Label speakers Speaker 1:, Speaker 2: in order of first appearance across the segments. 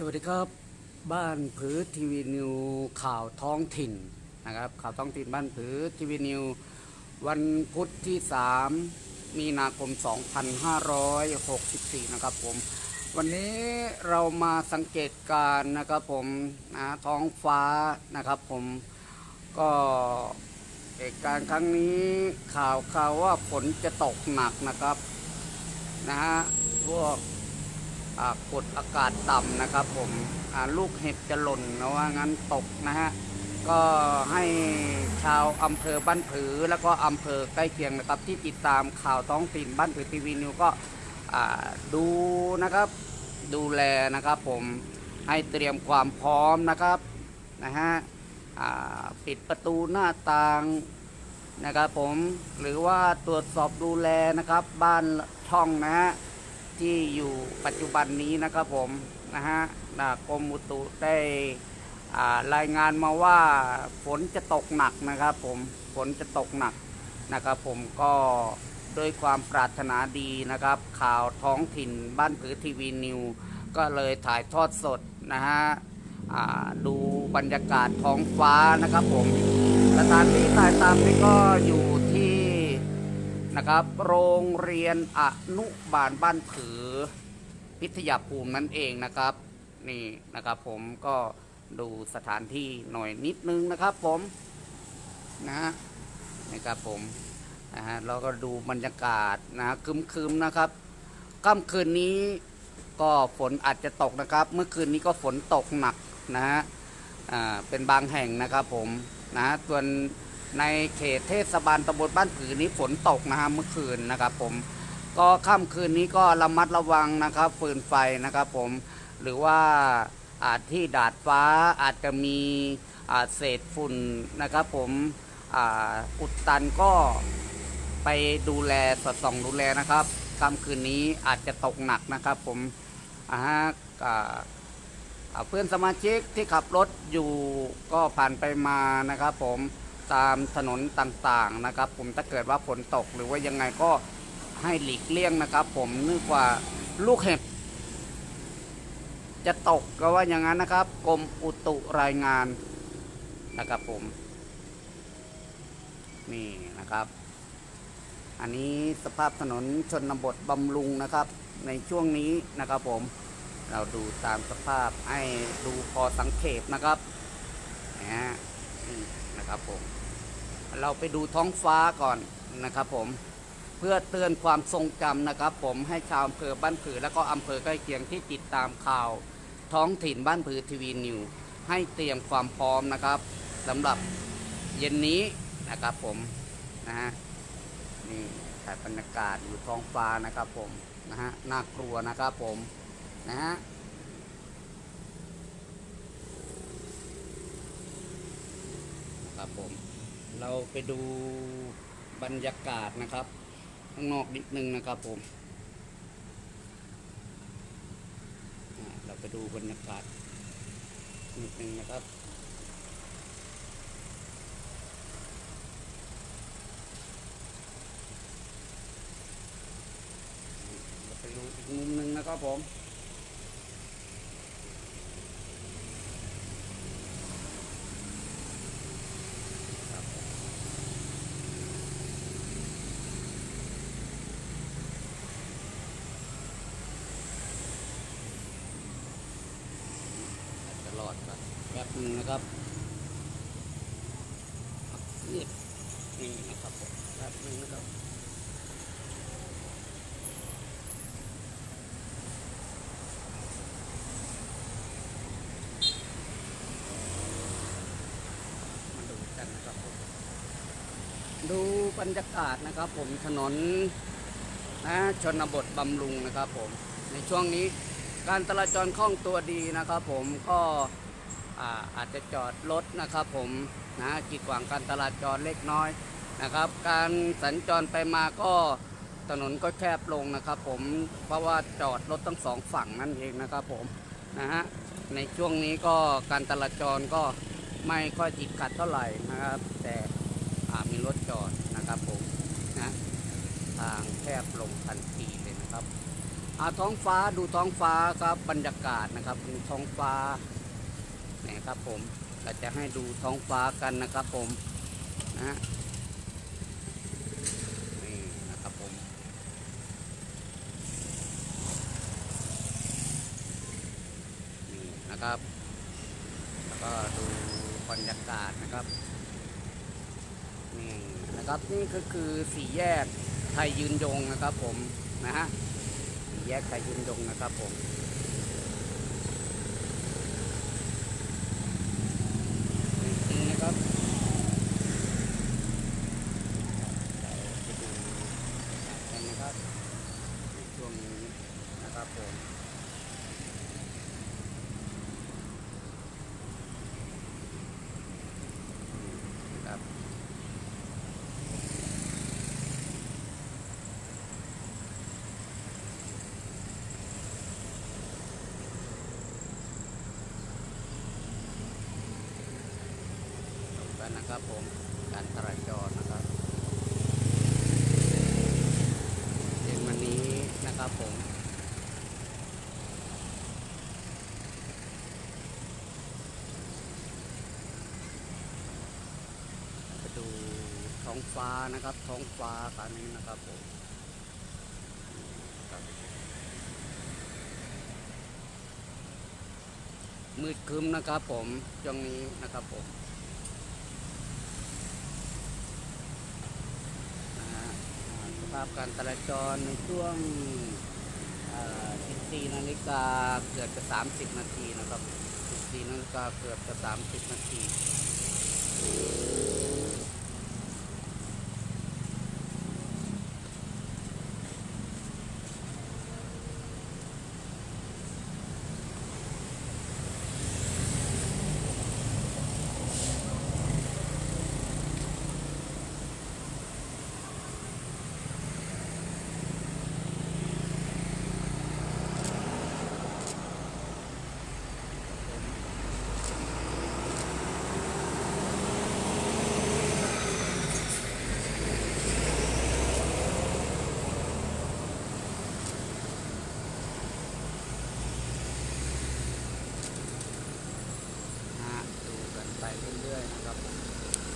Speaker 1: สวัสดีครับบ้านผือทีวีนิวข่าวท้องถิ่นนะครับข่าวท้องถิ่นบ้านผือทีวีนิววันพุธที่ 3 มีนาคม 2564 นะครับผมวันนี้เรามาสังเกตการนะครับผมนะท้องฟ้านะครับผมก็เหตุการณ์ครั้งนี้ข่าวข่าวว่าฝนจะตกหนักนะครับนะฮะพวก กดอากาศต่ำนะครับ ผมลูกเห็บจะหล่นนะว่างั้นตกนะฮะก็ให้ชาวอำเภอบ้านผือ แล้วก็อำเภอใกล้เคียงนะครับ ที่ติดตามข่าวท้องถิ่นบ้านผือทีวีนิวก็ดูนะครับดูแลนะครับผมให้เตรียมความพร้อมนะครับนะฮะปิดประตูหน้าต่างนะครับผมหรือว่าตรวจสอบดูแลนะครับบ้านช่องนะฮะ ที่อยู่ปัจจุบันนี้นะครับผมนะฮะกรมอุตุได้รายงานมาว่าฝนจะตกหนักนะครับผมฝนจะตกหนักนะครับผมก็ด้วยความปรารถนาดีนะครับ ข่าวท้องถิ่นบ้านผือทีวีนิว ก็เลยถ่ายทอดสดนะฮะดูบรรยากาศท้องฟ้านะครับผมสถานที่ถ่ายตามนี้ก็อยู่ นะครับ โรงเรียนอนุบาลบ้านผือ พิทยาภูมินั่นเองนะครับ นี่นะครับผมก็ดูสถานที่หน่อยนิดนึงนะครับผมนะฮะนี่ครับผมนะฮะเราก็ดูบรรยากาศนะคึมๆนะครับค่ำคืนนี้ก็ฝนอาจจะตกนะครับ เมื่อคืนนี้ก็ฝนตกหนักนะฮะอ่าเป็นบางแห่งนะครับผมนะฮะส่วน ในเขตเทศบาลตำบลบ้านผือนี้ฝนตกนะฮะเมื่อคืนนะครับผมก็ค่ำคืนนี้ก็ระมัดระวังนะครับฟืนไฟนะครับผมหรือว่าอาจที่ดาดฟ้าอาจจะมีเศษฝุ่นนะครับผมอ,อุดตันก็ไปดูแลสอดส่องดูแลนะครับค่ำคืนนี้อาจจะตกหนักนะครับผมฮะเพื่อนสมาชิกที่ขับรถอยู่ก็ผ่านไปมานะครับผม ตามถนนต่างๆนะครับ ผมถ้าเกิดว่าฝนตกหรือว่ายังไงก็ให้หลีกเลี่ยงนะครับ ผมนื่องว่าลูกเห็บจะตกก็ว่าอย่างนั้นนะครับกรมอุตุรายงานนะครับผม นี่นะครับ อันนี้สภาพถนนชนบทบำรุงนะครับ ในช่วงนี้นะครับผมเราดูตามสภาพให้ดูพอสังเกตนะครับนะฮะนี่นะครับผม เราไปดูท้องฟ้าก่อนนะครับผมเพื่อเตือนความทรงจำนะครับ ผมให้ชาวอำเภอบ้านผือแล้วก็อำเภอใกล้เคียงที่ติดตามข่าว ท้องถิ่นบ้านผือทีวีนิวให้เตรียมความพร้อมนะครับสำหรับเย็นนี้นะครับผมนะฮะนี่ถ่ายบรรยากาศอยู่ท้องฟ้านะครับผมนะฮะน่ากลัวนะครับผมนะฮะครับผม เราไปดูบรรยากาศนะครับ ข้างนอกนิดนึงนะครับผมเราไปดูบรรยากาศนิดนึงนะครับเราไปดูอีกมุมหนึ่งนะครับผม ครับผมอาจจะรอดครับแป๊บนึงนะครับนี่ นี่นะครับผมแป๊บนึงนะครับมาดูกันนะครับผมดูบรรยากาศนะครับผมถนนนะชนบทบำรุงนะครับผมในช่วงนี้การจราจรคล่องตัวดีนะครับผมก็อาอาจจะจอดรถนะครับผมนะกีดขวางการจราจรเล็กน้อย นะครับ การสัญจรไปมาก็ถนนก็แคบลงนะครับผมเพราะว่าจอดรถทั้งสองฝั่งนั่นเองนะครับผมนะฮะในช่วงนี้ก็การจราจรก็ไม่ค่อยติดขัดเท่าไหร่นะครับ แต่มีรถจอดนะครับผมนะทางแคบลงทันทีเลยนะครับอาท้องฟ้าดูท้องฟ้าครับบรรยากาศนะครับดูท้องฟ้าเนี่ยครับผมเราจะให้ดูท้องฟ้ากันนะครับผมนะฮะนี่นะครับผม นะครับ แล้วก็ดูบรรยากาศนะครับ นี่นะครับนี่ก็คือสี่แยกไทยยืนยงนะครับผมนะฮะสี่แยกไทยยืนยงนะครับผมนี่นะครับเราจะดูกันนะครับในช่วงนี้นะครับผมนะครับ จบกั นะครับผมการจราจรนะครับเย็นวันนี้นะครับผมไปดูท้องฟ้านะครับ ท้องฟ้ากันนี้นะครับผมมืดครึ้มนะครับผมช่วงนี้นะครับผม นะฮะาพการจราจรในช่วง14นาฬิกาเกือบจะ 30 นาทีนะครับ14นาฬิกาเกือบจะ 30 นาที นะฮะดูกันไป เรื่อยๆนะครับ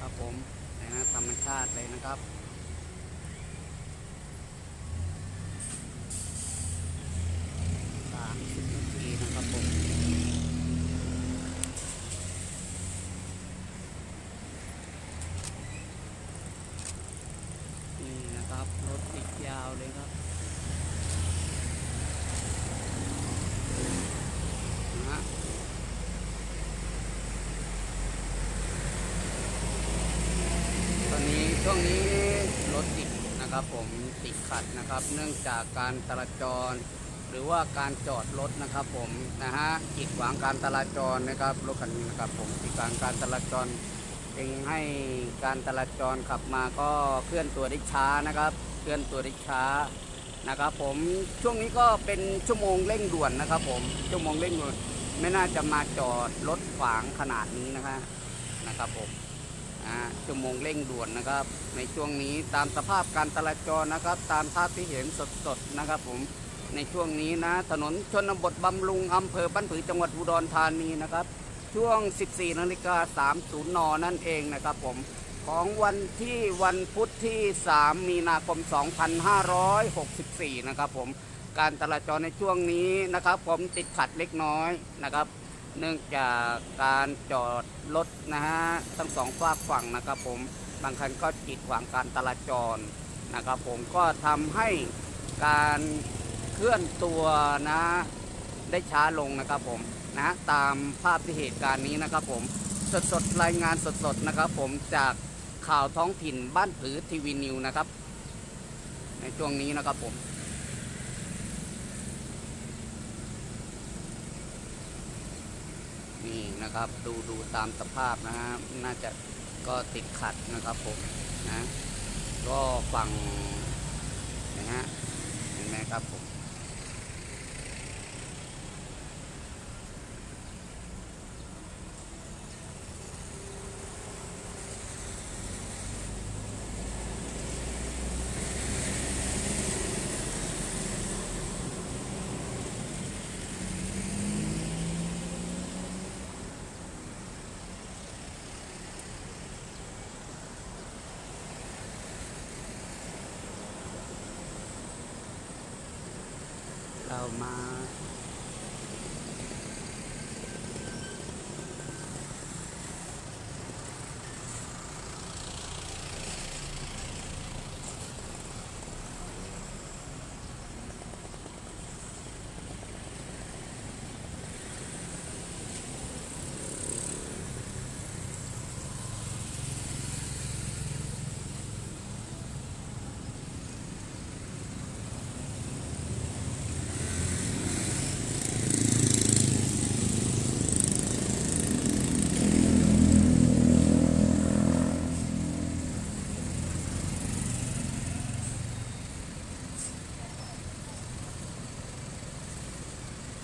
Speaker 1: ครับ ผมนะฮะธรรมชาติเลยนะครับ สามสิบนาทีนะครับผม นี่นะครับ รถติดยาวเลยครับนะฮะ ตอ นนี้ช่วงนี้รถติดนะครับผมติดขัดนะครับ เนื่องจากการจราจร หรือว่าการจอดรถนะครับผมนะฮะกีดขวางการจราจรนะครับรถคันนี้นะครับผมกีดขวางการจราจรจึงให้การจราจรขับมาก็เคลื่อนตัวได้ช้านะครับ เคลื่อนตัวได้ช้านะครับผมช่วงนี้ก็เป็นชั่วโมงเร่งด่วนนะครับ ผมชั่วโมงเร่งด่วนไม่น่าจะมาจอดรถขวางขนาดนี้นะคะนะครับผม ชั่วโมงเร่งด่วนนะครับ ในช่วงนี้ตามสภาพการจราจรนะครับ ตามภาพที่เห็นสดๆนะครับผมในช่วงนี้นะ ถนนชนบทบำรุงอำเภอบ้านผือจังหวัดอุดรธานีนะครับ ช่วง 14นาฬิกา30นนั่นเองนะครับผมของวันที่วันพุธที่ 3 มีนาคม 2564 นะครับผมการจราจรในช่วงนี้นะครับ ผมติดขัดเล็กน้อยนะครับ เนื่องจากการจอดรถนะฮะทั้งสองฝากฝั่งนะครับผมบางคันก็กีดขวางการจราจรนะครับผมก็ทำให้การเคลื่อนตัวนะได้ช้าลงนะครับผมนะตามภาพที่เหตุการณ์นี้นะครับผมสดๆรายงานสดๆนะครับผมจากข่าวท้องถิ่นบ้านผือทีวีนิวนะครับ ในช่วงนี้นะครับผม นี่นะครับ ดูดูตามสภาพนะฮะน่าจะก็ติดขัดนะครับผมนะก็ฝั่งนะฮะเห็นไหมครับผม เรามา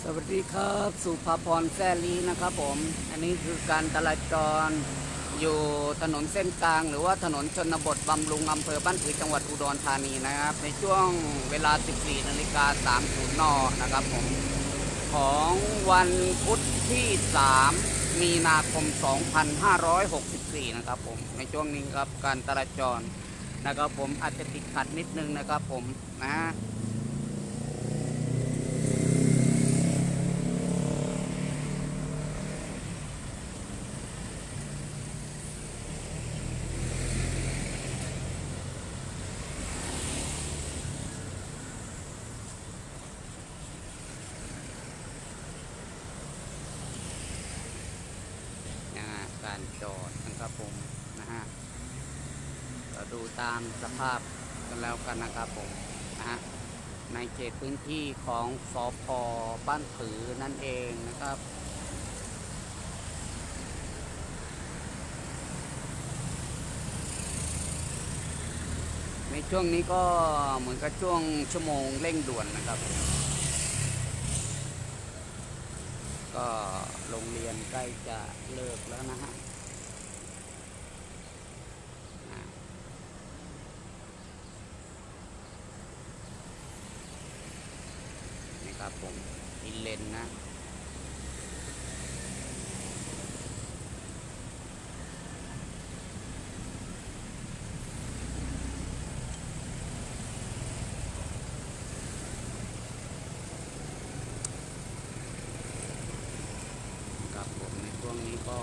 Speaker 1: สวัส ดีครับสุภาพรแซลีนะครับผม อันนี้คือการจราจรอยู่ถนนเส้นกลาง หรือว่าถนนชนบทบำรุงอำเภอบ้านผือจังหวัดอุดรธานีนะครับ ในช่วงเวลา 14นาฬิกา30นนะครับผม ของวันพุธที่ 3 มีนาคม 2564 นะครับผม ในช่วงนี้ครับการจราจรนะครับผมอาจจะติดขัดนิดนึงนะครับผมนะฮะนะฮะ การจอดนะครับผมนะฮะเราดูตามสภาพกันแล้วกันนะครับผมนะฮะในเขตพื้นที่ของสอพบ้านผือนั่นเองนะครับ ในช่วงนี้ก็เหมือนกับช่วงชั่วโมงเร่งด่วนนะครับ ก็โรงเรียนใกล้จะเลิกแล้วนะฮะ นี่ครับผมอินเลนนะครับผมในช่วงนี้ก็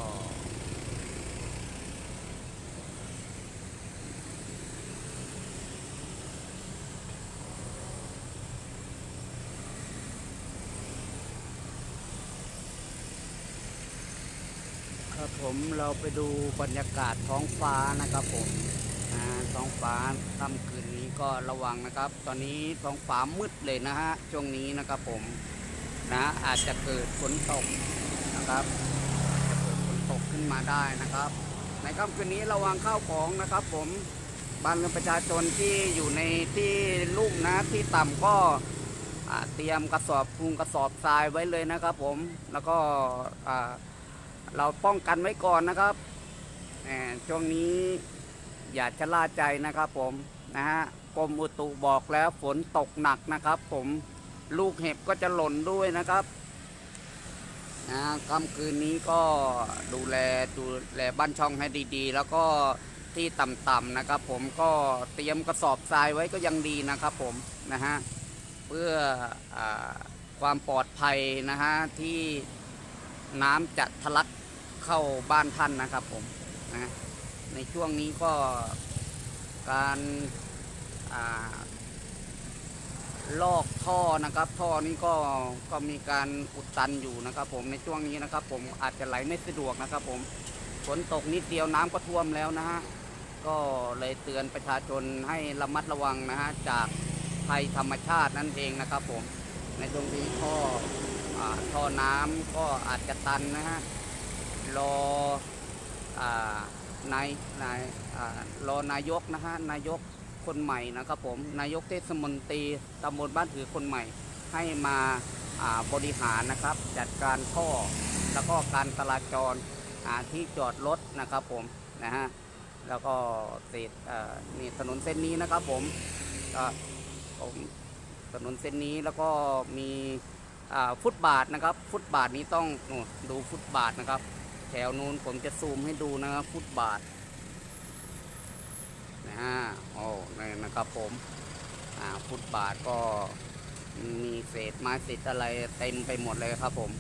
Speaker 1: ผมเราไปดูบรรยากาศท้องฟ้านะครับผมท้องฟ้าค่ำคืนนี้ก็ระวังนะครับ ตอนนี้ท้องฟ้ามืดเลยนะฮะช่วงนี้นะครับผมนะอาจจะเกิดฝนตกนะครับจะเกิดฝนตกขึ้นมาได้นะครับ ในค่ำคืนนี้ระวังข้าวของนะครับ ผมบ้านเรือนประชาชนที่อยู่ในที่ลุ่มนะที่ต่ำก็เตรียมกระสอบพุงกระสอบทรายไว้เลยนะครับ ผมแล้วก็อ่า เราป้องกันไว้ก่อนนะครับช่วงนี้อย่าชะล่าใจนะครับผมนะฮะกรมอุตุบอกแล้วฝนตกหนักนะครับ ผมลูกเห็บก็จะหล่นด้วยนะครับนะค่ำคืนนี้ก็ดูแลดูแลบ้านช่องให้ดีๆ แล้วก็ที่ต่ำๆนะครับ ผมก็เตรียมกระสอบทรายไว้ก็ยังดีนะครับ ผมนะฮะเพื่ออความปลอดภัยนะฮะที่น้ำจะทะลัก เข้าบ้านท่านนะครับผมนะในช่วงนี้ก็การาลอกท่อนะครับ ท่อนี้ก็ก็มีการอุดตันอยู่นะครับผมในช่วงนี้นะครับ ผมอาจจะไหลไม่สะดวกนะครับ ผมฝนตกนิดเดียวน้ำก็ท่วมแล้วนะฮะก็เลยเตือนประชาชนให้ระมัดระวังนะฮะจากภัยธรรมชาตินั่นเองนะครับ ผมในตรงนี้ท่ออท่อน้ำก็อาจจะตันนะฮะ รออนายนายรอนายกนะฮะนายกคนใหม่นะครับผมนายกเทศมนตรีตำบลบ้านถือคนใหม่ ให้มาบริหารนะครับ จัดการท่อแล้วก็การจราจรอ่าที่จอดรถนะครับผมนะฮะแล้วก็เศษนี่ถนนเส้นนี้นะครับผมก็ผมถนนเส้นนี้แล้วก็มีฟุตบาทนะครับ ฟุตบาทนี้ต้องดูฟุตบาทนะครับ แถวนู้นผมจะซูมให้ดูนะครับฟุตบาทนะฮะโอ้นี่นะครับผมอ่าฟุตบาทก็มีเศษไม้เศษอะไรเต็มไปหมดเลยครับผม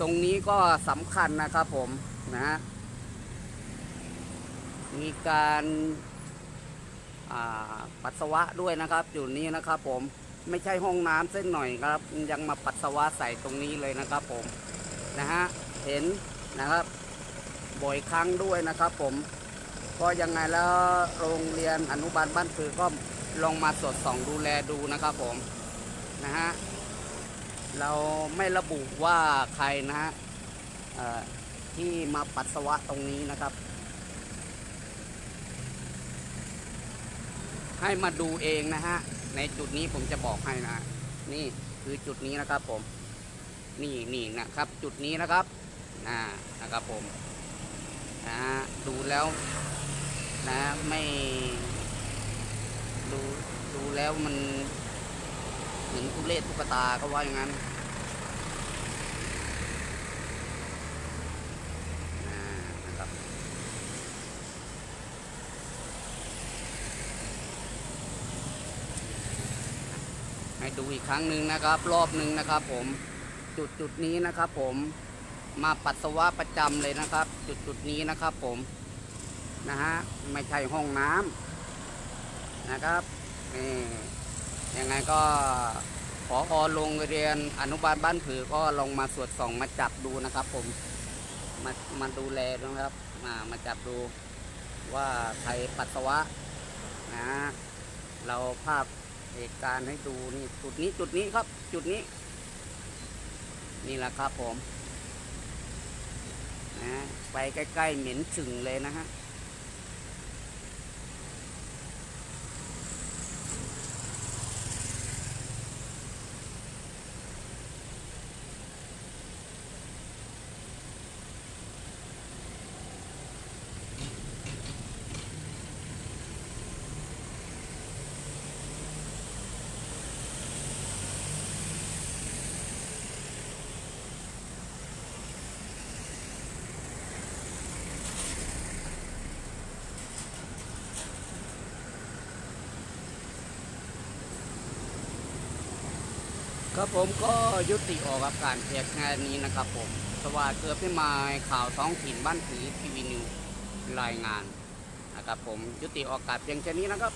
Speaker 1: ตรงนี้ก็สำคัญนะครับผมนะฮะมีการปัสสาวะด้วยนะครับอยู่นี้นะครับ ผมไม่ใช่ห้องน้ำเส้นหน่อยครับ ยังมาปัสสาวะใส่ตรงนี้เลยนะครับ ผมนะฮะเห็น นะครับ บ่อยครั้งด้วยนะครับผมก็ยังไงแล้วโรงเรียนอนุบาลบ้านคือก็ลองมาตรวจส่องดูแลดูนะครับผมนะฮะเราไม่ระบุว่าใครนะฮะที่มาปัสสาวะตรงนี้นะครับ ให้มาดูเองนะฮะในจุดนี้ผมจะบอกให้นะนี่คือจุดนี้นะครับผม นี่นี่นะครับ จุดนี้นะครับ นะนะครับผมนะฮะดูแล้วนะไม่ดูดูแล้วมันเหมือนทุเรศตุ๊กตาก็ว่าอย่างนั้นนะครับให้ดูอีกครั้งหนึ่งนะครับ รอบหนึ่งนะครับ ผมจุดจุดนี้นะครับ ผม มาปัสสาวะประจำเลยนะครับ จุดจุดนี้นะครับผมนะฮะไม่ใช่ห้องน้ำนะครับนี่ยังไงก็ขออโรงเรียนอนุบาลบ้านผือก็ลองมาสวดส่องมาจับดูนะครับ ผมมามาดูแลนะครับมามาจับดูว่าใครปัสสาวะนะเราภาพเหตุการณ์ให้ดูนี่จุดนี้จุดนี้ครับ จุดนี้ นี่แหละครับผม นะไปใกล้ ๆ เหม็นฉึงเลยนะฮะ ครับผมก็ยุติออกอากาศเพียงแค่นี้นะครับผม สวัสดีเกือบพี่มายข่าวท้องถิ่นบ้านถือทีวีนิวรายงานนะครับผมยุติออกอากาศเพียงแค่นี้นะครับ